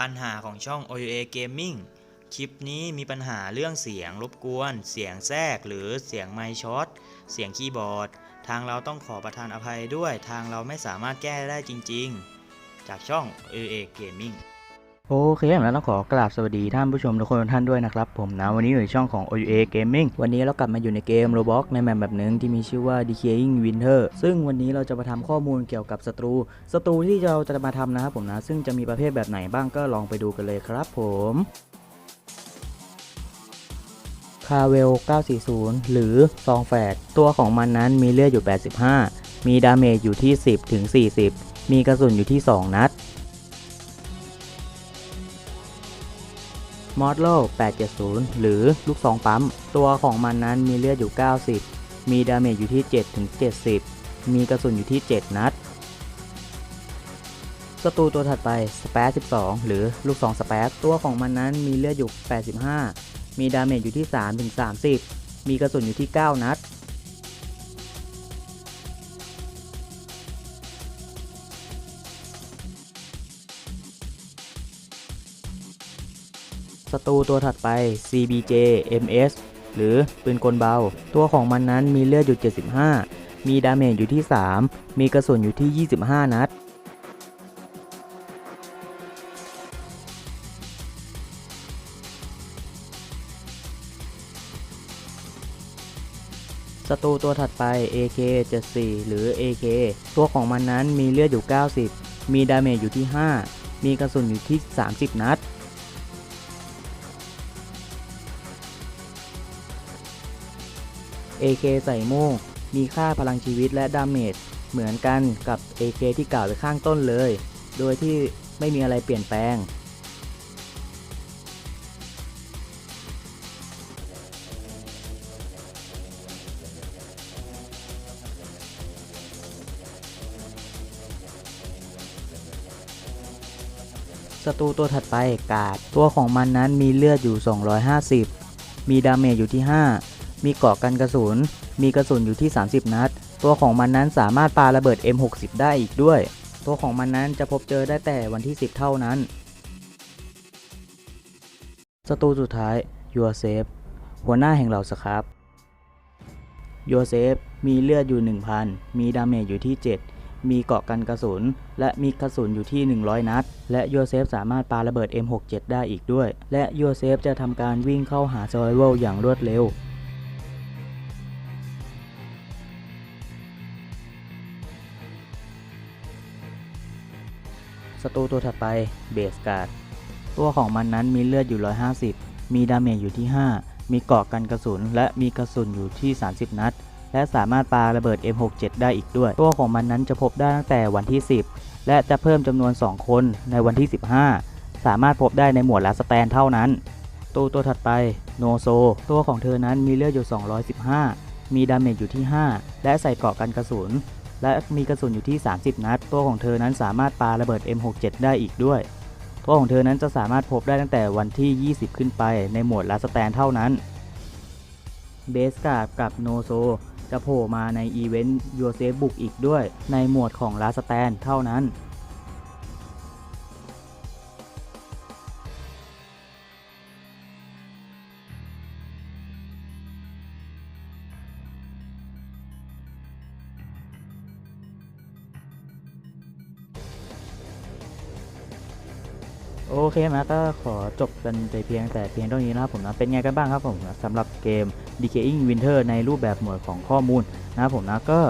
ปัญหาของช่อง OUA Gaming คลิปนี้มีปัญหาเรื่องเสียงรบกวน เสียงแทรกหรือเสียงไมค์ช็อต เสียงคีย์บอร์ด ทางเราต้องขอประทานอภัยด้วย ทางเราไม่สามารถแก้ได้จริง ๆ จากช่อง OUA Gaming โอเคแล้วต้องขอกราบสวัสดีท่านผู้ชมทุกคนทุกท่านด้วยนะครับ ผมนะวันนี้อยู่ในช่องของ OUA Gaming วันนี้เรากลับมาอยู่ในเกม Roblox ในแมปแบบหนึ่งที่มีชื่อว่า Decaying Winter ซึ่งวันนี้เราจะมาทำข้อมูลเกี่ยวกับศัตรูศัตรูที่เราจะมาทำนะครับผมนะ ซึ่งจะมีประเภทแบบไหนบ้างก็ลองไปดูกันเลยครับ ผมคาเวล 940 หรือซองแฝดตัวของมันนั้นมีเลือดอยู่ 85 มีดาเมจอยู่ที่ 10 ถึง 40 มีกระสุนอยู่ที่ 2 นัด มอสโล870 หรือลูกซองปั๊ม ตัวของมันนั้นมีเลือดอยู่ 90 มีดาเมจอยู่ที่ 7 ถึง 70 มีกระสุนอยู่ที่ 7 นัดศัตรูตัวถัดไปสเปซ12 หรือลูกซองสเปซตัวของมันนั้นมีเลือดอยู่ 85 มีดาเมจอยู่ที่ 3 ถึง 30 มีกระสุนอยู่ที่ 9 นัด ศัตรูตัวถัดไป CBJ MS หรือปืนกลเบา ตัวของมันนั้นมีเลือดอยู่ 75 มีดาเมจอยู่ที่ 3 มีกระสุนอยู่ที่ 25 นัด ศัตรูตัวถัดไป AK 74 หรือ AK ตัวของมันนั้นมีเลือดอยู่ 90 มีดาเมจอยู่ที่ 5 มีกระสุนอยู่ที่ 30 นัด AK ใส่โม่งมีค่าพลังชีวิตและดาเมจเหมือนกันกับ AK ที่กล่าวไว้ข้างต้นเลย โดยที่ไม่มีอะไรเปลี่ยนแปลง ศัตรูตัวถัดไปกาด ตัวของมันนั้นมีเลือดอยู่ 250 มีดาเมจอยู่ที่ 5 มีเกราะกันกระสุน มีกระสุนอยู่ที่ 30 นัด ตัวของมันนั้นสามารถปาระเบิด M60 ได้อีกด้วย ตัวของมันนั้นจะพบเจอได้แต่วันที่ 10 เท่านั้น ศัตรูสุดท้ายยูเซฟหัวหน้าแห่งเหล่าสครับยูเซฟมีเลือดอยู่ 1000 มีดาเมจอยู่ที่ 7 มีเกราะกันกระสุน และมีกระสุนอยู่ที่ 100 นัด และยูเซฟสามารถปาระเบิด M67 ได้อีกด้วย และยูเซฟจะทำการวิ่งเข้าหา s u r v i v a l อย่างรวดเร็ว ศัตรูตัวถัดไปเบสการ์ดตัวของมันนั้นมีเลือดอยู่ 150 มีดาเมจอยู่ที่ 5 มีเกราะกันกระสุน และมีกระสุนอยู่ที่ 30 นัด และสามารถปาระเบิด M67 ได้อีกด้วย ตัวของมันนั้นจะพบได้ตั้งแต่วันที่ 10 และจะเพิ่มจำนวน 2 คนในวันที่ 15 สามารถพบได้ในหมวดลาสแตนเท่านั้น ตัวตัวถัดไปโนโซ ตัวของเธอนั้นมีเลือดอยู่ 215 มีดาเมจอยู่ที่ 5 และใส่เกราะกันกระสุน และมีกระสุนอยู่ที่ 30 นัด ตัวของเธอนั้นสามารถปาระเบิด M67 ได้อีกด้วย ตัวของเธอนั้นจะสามารถพบได้ตั้งแต่วันที่ 20 ขึ้นไปในหมวดลาสแตนเท่านั้น เบสการ์ดกับโนโซจะโผล่มาในอีเวนต์ยูเซฟบุกอีกด้วย ในหมวดของลาสแตนเท่านั้น โอเคนะก็ขอจบกันแต่เพียงแต่เพียงเท่านี้นะครับผมนะเป็นไงกันบ้างครับผมนะสำหรับเกม Decaying Winter ในรูปแบบหมวดของข้อมูลนะครับผมนะก็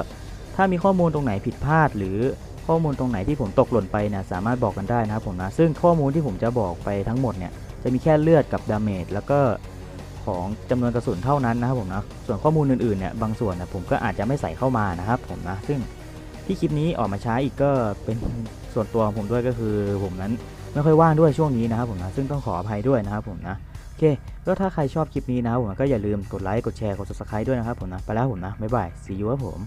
ถ้ามีข้อมูลตรงไหนผิดพลาด หรือข้อมูลตรงไหนที่ผมตกหล่นไปเนี่ยสามารถบอกกันได้นะครับผมนะซึ่งข้อมูลที่ผมจะบอกไปทั้งหมดเนี่ยจะมีแค่เลือดกับดาเมจแล้วก็ของจำนวนกระสุนเท่านั้นนะครับผมนะส่วนข้อมูลอื่นๆเนี่ยบางส่วนนะผมก็อาจจะไม่ใส่เข้ามานะครับผมนะซึ่ง ที่คลิปนี้ออกมาช้าอีกก็เป็นส่วนตัวของผมด้วยก็คือผมนั้นไม่ค่อยว่างด้วยช่วงนี้นะครับผมนะซึ่งต้องขออภัยด้วยนะครับผมนะโอเค ก็ถ้าใครชอบคลิปนี้นะครับผมก็อย่าลืมกดไลค์กดแชร์กด subscribe ด้วยนะครับผมนะไปแล้วผมนะบ๊ายบาย see you ครับผม